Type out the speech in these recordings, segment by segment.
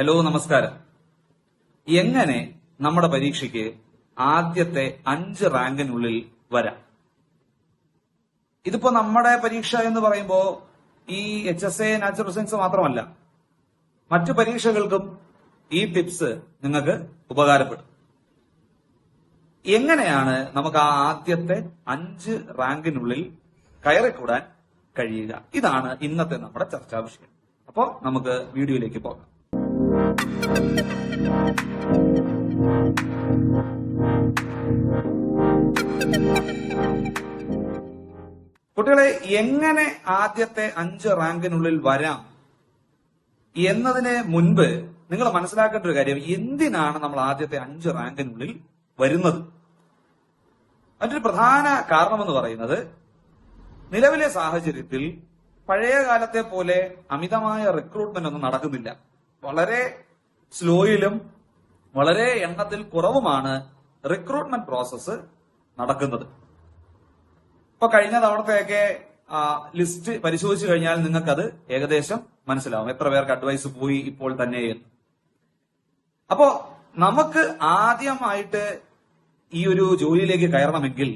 Hello നമസ്കാരം. എങ്ങനെ നമ്മുടെ പരീക്ഷയ്ക്ക് ആദ്യത്തെ അഞ്ച് റാങ്കിനുള്ളിൽ വരാം? ഇതിപ്പോ നമ്മുടെ പരീക്ഷ എന്ന് പറയുമ്പോ ഈ H S A natural science മാത്രമല്ല മറ്റു പരീക്ഷകൾക്കും ഈ ടിപ്സ് നിങ്ങൾക്ക് ഉപകാരപ്പെടും. എങ്ങനെയാണ് നമുക്ക് ആ ആദ്യത്തെ അഞ്ച് റാങ്കിനുള്ളിൽ കയറിക്കൂടാൻ കഴിയുക? ഇതാണ് ഇന്നത്തെ നമ്മുടെ ചർച്ചാ വിഷയം. അപ്പോ നമുക്ക് വീഡിയോയിലേക്ക് പോകാം. കുട്ടികളെ എങ്ങനെ ആദ്യത്തെ അഞ്ച് റാങ്കിനുള്ളിൽ വരാം എന്നതിന് മുൻപ് നിങ്ങൾ മനസ്സിലാക്കേണ്ട ഒരു കാര്യം. എന്തിനാണ് നമ്മൾ ആദ്യത്തെ അഞ്ച് റാങ്കിനുള്ളിൽ വരുന്നത്? മറ്റൊരു പ്രധാന കാരണമെന്ന് പറയുന്നത് നിലവിലെ സാഹചര്യത്തിൽ പഴയ കാലത്തെ പോലെ അമിതമായ റിക്രൂട്ട്മെന്റ് ഒന്നും നടക്കുന്നില്ല. വളരെ സ്ലോയിലും വളരെ എണ്ണത്തിൽ കുറവുമാണ് റിക്രൂട്ട്മെന്റ് പ്രോസസ്സ് നടക്കുന്നത്. ഇപ്പൊ കഴിഞ്ഞ തവണത്തെയൊക്കെ ലിസ്റ്റ് പരിശോധിച്ചു കഴിഞ്ഞാൽ നിങ്ങൾക്കത് ഏകദേശം മനസ്സിലാവും. എത്ര പേർക്ക് അഡ്വൈസ് പോയി ഇപ്പോൾ തന്നെ എന്ന്. അപ്പോ നമുക്ക് ആദ്യമായിട്ട് ഈ ഒരു ജോലിയിലേക്ക് കയറണമെങ്കിൽ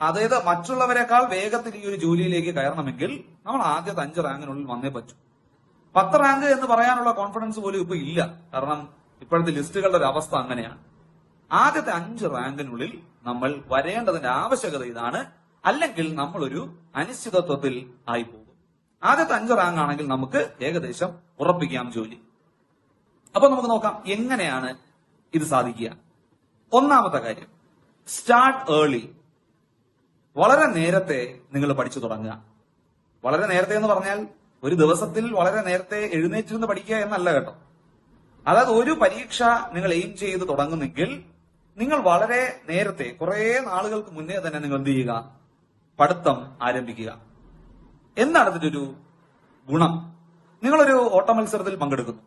അതായത് മറ്റുള്ളവരെക്കാൾ വേഗത്തിൽ ഈ ഒരു ജോലിയിലേക്ക് കയറണമെങ്കിൽ നമ്മൾ ആദ്യത്തെ അഞ്ച് റാങ്കിനുള്ളിൽ വന്നേ പറ്റൂ. പത്ത് റാങ്ക് എന്ന് പറയാനുള്ള കോൺഫിഡൻസ് പോലും ഇപ്പൊ ഇല്ല. കാരണം ഇപ്പോഴത്തെ ലിസ്റ്റുകളുടെ ഒരു അവസ്ഥ അങ്ങനെയാണ്. ആദ്യത്തെ അഞ്ച് റാങ്കിനുള്ളിൽ നമ്മൾ വരേണ്ടതിന്റെ ആവശ്യകത ഇതാണ്. അല്ലെങ്കിൽ നമ്മളൊരു അനിശ്ചിതത്വത്തിൽ ആയി പോകും. ആദ്യത്തെ അഞ്ച് റാങ്ക് ആണെങ്കിൽ നമുക്ക് ഏകദേശം ഉറപ്പിക്കാം ജോലി. അപ്പൊ നമുക്ക് നോക്കാം എങ്ങനെയാണ് ഇത് സാധിക്കുക. ഒന്നാമത്തെ കാര്യം. സ്റ്റാർട്ട് ഏർലി വളരെ നേരത്തെ നിങ്ങൾ പഠിച്ചു തുടങ്ങുക. വളരെ നേരത്തെ എന്ന് പറഞ്ഞാൽ ഒരു ദിവസത്തിൽ വളരെ നേരത്തെ എഴുന്നേറ്റിരുന്ന് പഠിക്കുക എന്നല്ല കേട്ടോ. അതായത് ഒരു പരീക്ഷ നിങ്ങൾ എയിം ചെയ്ത് തുടങ്ങുന്നെങ്കിൽ നിങ്ങൾ വളരെ നേരത്തെ കുറെ നാളുകൾക്ക് മുന്നേ തന്നെ നിങ്ങൾ എന്ത് ചെയ്യുക? പഠിത്തം ആരംഭിക്കുക. എന്താണ് ഇതിന്റെ ഒരു ഗുണം? നിങ്ങളൊരു ഓട്ട മത്സരത്തിൽ പങ്കെടുക്കുന്നു.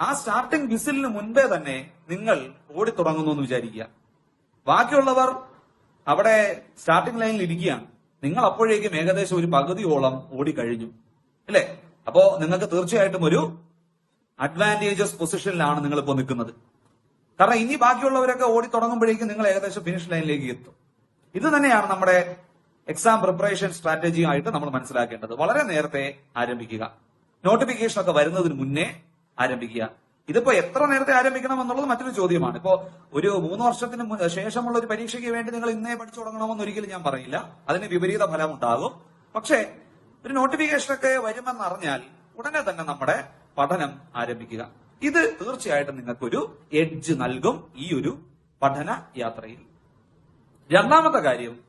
ആ സ്റ്റാർട്ടിംഗ് വിസിലിന് മുൻപേ തന്നെ നിങ്ങൾ ഓടിത്തുടങ്ങുന്നു എന്ന് വിചാരിക്കുക. ബാക്കിയുള്ളവർ അവിടെ സ്റ്റാർട്ടിംഗ് ലൈനിൽ ഇരിക്കുകയാണ്. നിങ്ങൾ അപ്പോഴേക്കും ഏകദേശം ഒരു പകുതിയോളം ഓടിക്കഴിഞ്ഞു. അല്ലേ? അപ്പോ നിങ്ങൾക്ക് തീർച്ചയായിട്ടും ഒരു അഡ്വാന്റേജസ് പൊസിഷനിലാണ് നിങ്ങൾ ഇപ്പോൾ നിൽക്കുന്നത്. കാരണം ഇനി ബാക്കിയുള്ളവരൊക്കെ ഓടി തുടങ്ങുമ്പോഴേക്കും നിങ്ങൾ ഏകദേശം ഫിനിഷ് ലൈനിലേക്ക് എത്തും. ഇത് തന്നെയാണ് നമ്മുടെ എക്സാം പ്രിപ്പറേഷൻ സ്ട്രാറ്റജി ആയിട്ട് നമ്മൾ മനസ്സിലാക്കേണ്ടത്. വളരെ നേരത്തെ ആരംഭിക്കുക. നോട്ടിഫിക്കേഷൻ ഒക്കെ വരുന്നതിന് മുന്നേ ആരംഭിക്കുക. ഇതിപ്പോ എത്ര നേരത്തെ ആരംഭിക്കണം എന്നുള്ളത് മറ്റൊരു ചോദ്യമാണ്. ഇപ്പോ ഒരു മൂന്ന് വർഷത്തിന് ശേഷമുള്ള ഒരു പരീക്ഷയ്ക്ക് വേണ്ടി നിങ്ങൾ ഇന്നേ പഠിച്ചു തുടങ്ങണമെന്ന് ഒരിക്കലും ഞാൻ പറയില്ല. അതിന് വിപരീത ഫലം ഉണ്ടാകും പക്ഷേ ഒരു നോട്ടിഫിക്കേഷൻ ഒക്കെ വരുമെന്ന് അറിഞ്ഞാൽ ഉടനെ തന്നെ നമ്മുടെ പഠനം ആരംഭിക്കുക. ഇത് തീർച്ചയായിട്ടും നിങ്ങൾക്കൊരു എഡ്ജ് നൽകും ഈ ഒരു പഠന യാത്രയിൽ. രണ്ടാമത്തെ കാര്യം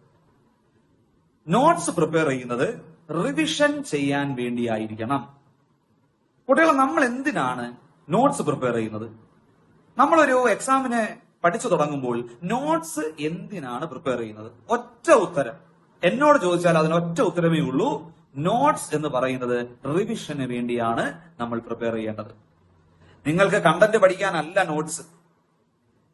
നോട്ട്സ് പ്രിപ്പയർ ചെയ്യുന്നത് റിവിഷൻ ചെയ്യാൻ വേണ്ടിയായിരിക്കണം. കുട്ടികൾ നമ്മൾ എന്തിനാണ് നോട്ട്സ് പ്രിപ്പയർ ചെയ്യുന്നത്. നമ്മളൊരു എക്സാമിന് പഠിച്ചു തുടങ്ങുമ്പോൾ നോട്ട്സ് എന്തിനാണ് പ്രിപ്പയർ ചെയ്യുന്നത്? ഒറ്റ ഉത്തരം. എന്നോട് ചോദിച്ചാൽ അതിന് ഒറ്റ ഉത്തരമേ ഉള്ളൂ. നോട്ട്സ് എന്ന് പറയുന്നത് റിവിഷന് വേണ്ടിയാണ് നമ്മൾ പ്രിപ്പയർ ചെയ്യേണ്ടത്. നിങ്ങൾക്ക് കണ്ടന്റ് പഠിക്കാനല്ല നോട്ട്സ്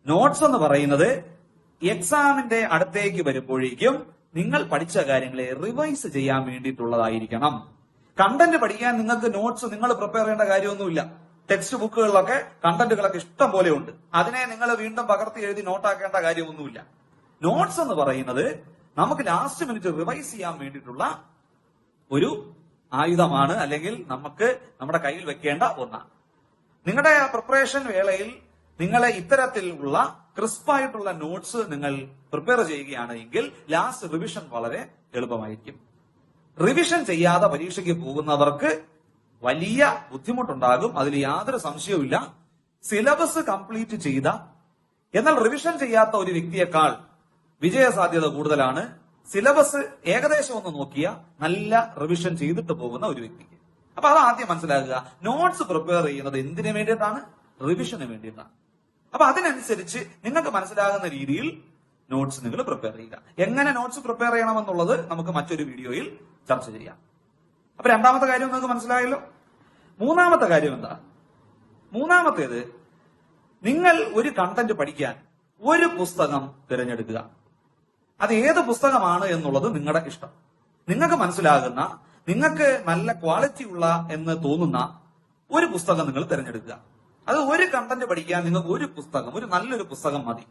നോട്ട്സ് എന്ന് പറയുന്നത് എക്സാമിന്റെ അടുത്തേക്ക് വരുമ്പോഴേക്കും നിങ്ങൾ പഠിച്ച കാര്യങ്ങളെ റിവൈസ് ചെയ്യാൻ വേണ്ടിയിട്ടുള്ളതായിരിക്കണം. കണ്ടന്റ് പഠിക്കാൻ നിങ്ങൾക്ക് നോട്ട്സ് നിങ്ങൾ പ്രിപ്പയർ ചെയ്യേണ്ട കാര്യമൊന്നുമില്ല. ടെക്സ്റ്റ് ബുക്കുകളിലൊക്കെ കണ്ടന്റുകളൊക്കെ ഇഷ്ടം പോലെ ഉണ്ട്. അതിനെ നിങ്ങൾ വീണ്ടും പകർത്തി എഴുതി നോട്ടാക്കേണ്ട കാര്യമൊന്നുമില്ല. നോട്ട്സ് എന്ന് പറയുന്നത് നമുക്ക് ലാസ്റ്റ് മിനിറ്റ് റിവൈസ് ചെയ്യാൻ വേണ്ടിയിട്ടുള്ള ഒരു ആയുധമാണ് അല്ലെങ്കിൽ നമുക്ക് നമ്മുടെ കയ്യിൽ വെക്കേണ്ട ഒന്നാണ്. നിങ്ങളുടെ പ്രിപ്പറേഷൻ വേളയിൽ നിങ്ങളെ ഇത്തരത്തിലുള്ള ക്രിസ്പായിട്ടുള്ള നോട്ട്സ് നിങ്ങൾ പ്രിപ്പയർ ചെയ്യുകയാണ് എങ്കിൽ ലാസ്റ്റ് റിവിഷൻ വളരെ എളുപ്പമായിരിക്കും. റിവിഷൻ ചെയ്യാതെ പരീക്ഷയ്ക്ക് പോകുന്നവർക്ക് വലിയ ബുദ്ധിമുട്ടുണ്ടാകും. അതിൽ യാതൊരു സംശയവുമില്ല. സിലബസ് കംപ്ലീറ്റ് ചെയ്ത എന്നാൽ റിവിഷൻ ചെയ്യാത്ത ഒരു വ്യക്തിയേക്കാൾ വിജയ സാധ്യത കൂടുതലാണ്. സിലബസ് ഏകദേശം ഒന്ന് നോക്കിയ നല്ല റിവിഷൻ ചെയ്തിട്ട് പോകുന്ന ഒരു വ്യക്തിക്ക്. അപ്പൊ അത് ആദ്യം മനസ്സിലാക്കുക. നോട്ട്സ് പ്രിപ്പയർ ചെയ്യുന്നത് എന്തിനു വേണ്ടിയിട്ടാണ്? റിവിഷന് വേണ്ടിയിട്ടാണ്. അപ്പൊ അതിനനുസരിച്ച് നിങ്ങൾക്ക് മനസ്സിലാകുന്ന രീതിയിൽ നോട്ട്സ് നിങ്ങൾ പ്രിപ്പയർ ചെയ്യുക. എങ്ങനെ നോട്ട്സ് പ്രിപ്പയർ ചെയ്യണമെന്നുള്ളത് നമുക്ക് മറ്റൊരു വീഡിയോയിൽ ചർച്ച ചെയ്യാം. അപ്പൊ രണ്ടാമത്തെ കാര്യം നിങ്ങൾക്ക് മനസ്സിലായല്ലോ? മൂന്നാമത്തെ കാര്യം എന്താ മൂന്നാമത്തേത് നിങ്ങൾ ഒരു കണ്ടന്റ് പഠിക്കാൻ ഒരു പുസ്തകം തിരഞ്ഞെടുക്കുക. അത് ഏത് പുസ്തകമാണ് എന്നുള്ളത് നിങ്ങളുടെ ഇഷ്ടം. നിങ്ങൾക്ക് മനസ്സിലാകുന്ന നിങ്ങൾക്ക് നല്ല ക്വാളിറ്റി ഉള്ള എന്ന് തോന്നുന്ന ഒരു പുസ്തകം നിങ്ങൾ തിരഞ്ഞെടുക്കുക. അത് ഒരു കണ്ടന്റ് പഠിക്കാൻ നിങ്ങൾക്ക് ഒരു പുസ്തകം ഒരു നല്ലൊരു പുസ്തകം മതി.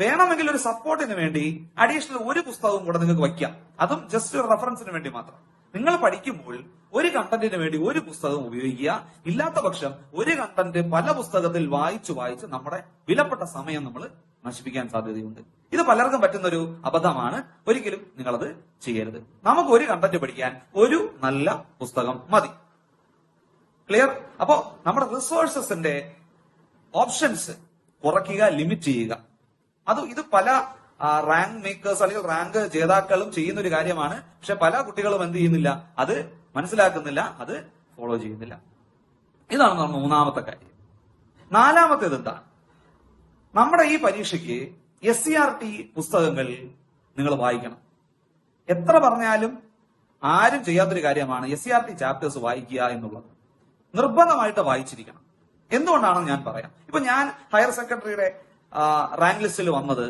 വേണമെങ്കിൽ ഒരു സപ്പോർട്ടിന് വേണ്ടി അഡീഷണൽ ഒരു പുസ്തകവും കൂടെ നിങ്ങൾക്ക് വയ്ക്കാം. അതും ജസ്റ്റ് ഒരു റെഫറൻസിന് വേണ്ടി മാത്രം. നിങ്ങൾ പഠിക്കുമ്പോൾ ഒരു കണ്ടന്റിന് വേണ്ടി ഒരു പുസ്തകം ഉപയോഗിക്കുക. ഇല്ലാത്ത പക്ഷം ഒരു കണ്ടന്റ് പല പുസ്തകത്തിൽ വായിച്ചു വായിച്ച് നമ്മുടെ വിലപ്പെട്ട സമയം നമ്മൾ നശിപ്പിക്കാൻ സാധ്യതയുണ്ട്. ഇത് പലർക്കും പറ്റുന്ന ഒരു അബദ്ധമാണ്. ഒരിക്കലും നിങ്ങളത് ചെയ്യരുത്. നമുക്ക് ഒരു കണ്ടന്റ് പഠിക്കാൻ ഒരു നല്ല പുസ്തകം മതി. ക്ലിയർ അപ്പോ നമ്മുടെ റിസോഴ്സസിന്റെ ഓപ്ഷൻസ് കുറയ്ക്കുക ലിമിറ്റ് ചെയ്യുക. അത് ഇത് പല റാങ്ക് മേക്കേഴ്സ് അല്ലെങ്കിൽ റാങ്ക് ജേതാക്കളും ചെയ്യുന്ന ഒരു കാര്യമാണ്. പക്ഷെ പല കുട്ടികളും എന്ത് ചെയ്യുന്നില്ല? അത് മനസ്സിലാക്കുന്നില്ല അത് ഫോളോ ചെയ്യുന്നില്ല. ഇതാണ് നമ്മുടെ മൂന്നാമത്തെ കാര്യം. നാലാമത്തേത് എന്താണ്? നമ്മുടെ ഈ പരീക്ഷയ്ക്ക് എസ് സി ആർ ടി പുസ്തകങ്ങൾ നിങ്ങൾ വായിക്കണം. എത്ര പറഞ്ഞാലും ആരും ചെയ്യാത്തൊരു കാര്യമാണ് S C R T chapters വായിക്കുക എന്നുള്ളത്. നിർബന്ധമായിട്ട് വായിച്ചിരിക്കണം. എന്തുകൊണ്ടാണെന്ന് ഞാൻ പറയാം. ഇപ്പൊ ഞാൻ ഹയർ സെക്കൻഡറിയുടെ റാങ്ക് ലിസ്റ്റിൽ വന്നത്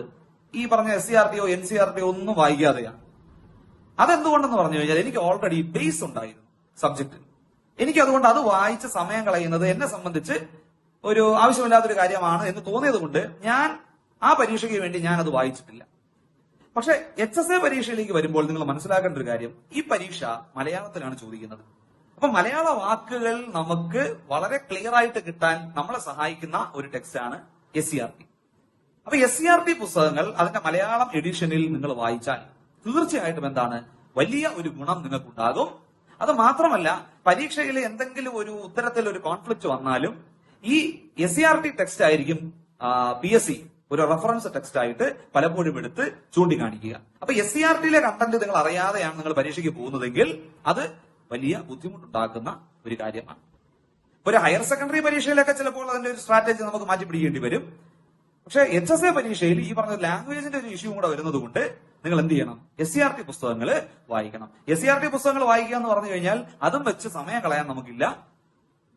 ഈ പറഞ്ഞ എസ് സി ആർ ടിയോ എൻ സി ആർ ടിയോ ഒന്നും വായിക്കാതെയാണ്. അതെന്തുകൊണ്ടെന്ന് പറഞ്ഞു കഴിഞ്ഞാൽ എനിക്ക് ഓൾറെഡി ബേസ് ഉണ്ടായിരുന്നു സബ്ജക്റ്റിൽ എനിക്ക് അതുകൊണ്ട് അത് വായിച്ച സമയം കളയുന്നത് എന്നെ സംബന്ധിച്ച് ഒരു ആവശ്യമില്ലാത്തൊരു കാര്യമാണ് എന്ന് തോന്നിയത് കൊണ്ട് ഞാൻ ആ പരീക്ഷയ്ക്ക് വേണ്ടി ഞാൻ അത് വായിച്ചിട്ടില്ല. പക്ഷെ എച്ച് എസ് എ പരീക്ഷയിലേക്ക് വരുമ്പോൾ നിങ്ങൾ മനസ്സിലാക്കേണ്ട ഒരു കാര്യം ഈ പരീക്ഷ മലയാളത്തിലാണ് ചോദിക്കുന്നത്. അപ്പൊ മലയാള വാക്കുകൾ നമുക്ക് വളരെ ക്ലിയർ ആയിട്ട് കിട്ടാൻ നമ്മളെ സഹായിക്കുന്ന ഒരു ടെക്സ്റ്റ് ആണ് എസ് സി ആർ ടി അപ്പൊ എസ് സി ആർ ടി പുസ്തകങ്ങൾ അതിന്റെ മലയാളം എഡിഷനിൽ നിങ്ങൾ വായിച്ചാൽ തീർച്ചയായിട്ടും എന്താണ്? വലിയ ഒരു ഗുണം നിങ്ങൾക്കുണ്ടാകും. അത് മാത്രമല്ല പരീക്ഷയിൽ എന്തെങ്കിലും ഒരു ഉത്തരത്തിൽ ഒരു കോൺഫ്ലിക്റ്റ് വന്നാലും ഈ S C R T text ആയിരിക്കും പി എസ് സി ഒരു റെഫറൻസ് ടെക്സ്റ്റ് ആയിട്ട് പലപ്പോഴും എടുത്ത് ചൂണ്ടിക്കാണിക്കുക. അപ്പൊ എസ് സി ആർ ടിയിലെ കണ്ടന്റ് നിങ്ങൾ അറിയാതെയാണ് നിങ്ങൾ പരീക്ഷയ്ക്ക് പോകുന്നതെങ്കിൽ അത് വലിയ ബുദ്ധിമുട്ടുണ്ടാക്കുന്ന ഒരു കാര്യമാണ്. ഒരു ഹയർ സെക്കൻഡറി പരീക്ഷയിലൊക്കെ ചിലപ്പോൾ അതിന്റെ ഒരു സ്ട്രാറ്റജി നമുക്ക് മാറ്റി പിടിക്കേണ്ടി വരും. പക്ഷെ എച്ച് എസ് എ പരീക്ഷയിൽ ഈ പറഞ്ഞ ലാംഗ്വേജിന്റെ ഒരു ഇഷ്യൂ കൂടെ വരുന്നത് കൊണ്ട് നിങ്ങൾ എന്ത് ചെയ്യണം? എസ് സി ആർ ടി പുസ്തകങ്ങൾ വായിക്കണം. എസ് സി ആർ ടി പുസ്തകങ്ങൾ വായിക്കുക എന്ന് പറഞ്ഞു കഴിഞ്ഞാൽ അതും വെച്ച് സമയം കളയാൻ നമുക്കില്ല.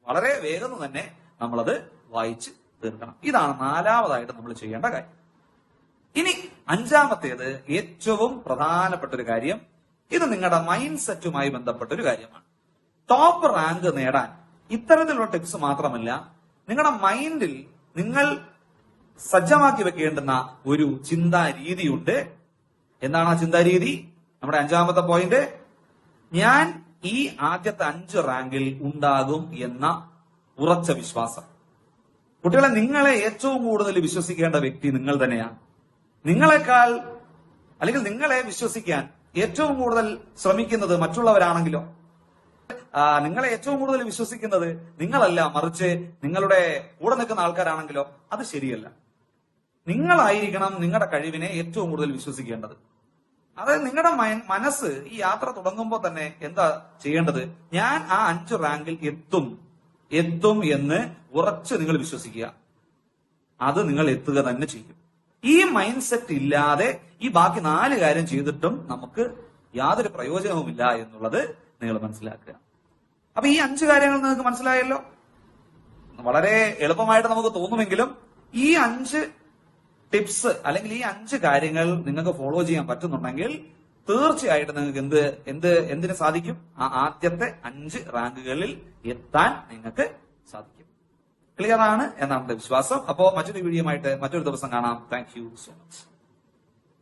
വളരെ വേഗം തന്നെ നമ്മളത് വായിച്ച് തീർക്കണം. ഇതാണ് നാലാമതായിട്ട് നമ്മൾ ചെയ്യേണ്ട കാര്യം. ഇനി അഞ്ചാമത്തേത് ഏറ്റവും പ്രധാനപ്പെട്ട ഒരു കാര്യം. ഇത് നിങ്ങളുടെ മൈൻഡ് സെറ്റുമായി ബന്ധപ്പെട്ട ഒരു കാര്യമാണ്. ടോപ്പ് റാങ്ക് നേടാൻ ഇത്തരത്തിലുള്ള ടിപ്സ് മാത്രമല്ല നിങ്ങളുടെ മൈൻഡിൽ നിങ്ങൾ സജ്ജമാക്കി വെക്കേണ്ടുന്ന ഒരു ചിന്താ രീതിയുണ്ട് എന്താണ് ആ ചിന്താ രീതി നമ്മുടെ അഞ്ചാമത്തെ പോയിന്റ് ഞാൻ ഈ ആദ്യത്തെ അഞ്ച് റാങ്കിൽ ഉണ്ടാകും എന്ന ഉറച്ച വിശ്വാസം. കുട്ടികളെ നിങ്ങളെ ഏറ്റവും കൂടുതൽ വിശ്വസിക്കേണ്ട വ്യക്തി നിങ്ങൾ തന്നെയാണ് നിങ്ങളെക്കാൾ അല്ലെങ്കിൽ നിങ്ങളെ വിശ്വസിക്കാൻ ഏറ്റവും കൂടുതൽ ശ്രമിക്കുന്നത് മറ്റുള്ളവരാണെങ്കിലോ? നിങ്ങളെ ഏറ്റവും കൂടുതൽ വിശ്വസിക്കുന്നത് നിങ്ങളല്ല. മറിച്ച് നിങ്ങളുടെ കൂടെ നിൽക്കുന്ന ആൾക്കാരാണെങ്കിലോ? അത് ശരിയല്ല. നിങ്ങളായിരിക്കണം നിങ്ങളുടെ കഴിവിനെ ഏറ്റവും കൂടുതൽ വിശ്വസിക്കേണ്ടത്. അതായത് നിങ്ങളുടെ മനസ്സ് ഈ യാത്ര തുടങ്ങുമ്പോൾ തന്നെ എന്താ ചെയ്യേണ്ടത്? ഞാൻ ആ അഞ്ച് റാങ്കിൽ എത്തും എത്തും എന്ന് ഉറച്ച് നിങ്ങൾ വിശ്വസിക്കുക. അത് നിങ്ങൾ എത്തുക തന്നെ ചെയ്യും. ഈ മൈൻഡ് സെറ്റ് ഇല്ലാതെ ഈ ബാക്കി നാല് കാര്യം ചെയ്തിട്ടും നമുക്ക് യാതൊരു പ്രയോജനവുമില്ല എന്നുള്ളത് നിങ്ങൾ മനസ്സിലാക്കുക. അപ്പൊ ഈ അഞ്ച് കാര്യങ്ങൾ നിങ്ങൾക്ക് മനസ്സിലായല്ലോ? വളരെ എളുപ്പമായിട്ട് നമുക്ക് തോന്നുമെങ്കിലും ഈ അഞ്ച് ടിപ്സ് അല്ലെങ്കിൽ ഈ അഞ്ച് കാര്യങ്ങൾ നിങ്ങൾക്ക് ഫോളോ ചെയ്യാൻ പറ്റുന്നുണ്ടെങ്കിൽ തീർച്ചയായിട്ടും നിങ്ങൾക്ക് എന്ത് എന്ത് എന്തിനു സാധിക്കും? ആ ആദ്യത്തെ അഞ്ച് റാങ്കുകളിൽ എത്താൻ നിങ്ങൾക്ക് സാധിക്കും. ക്ലിയർ ആണ് എന്നാണ് വിശ്വാസം. അപ്പോ മറ്റൊരു വീഡിയോ മറ്റൊരു ദിവസം കാണാം. Thank so much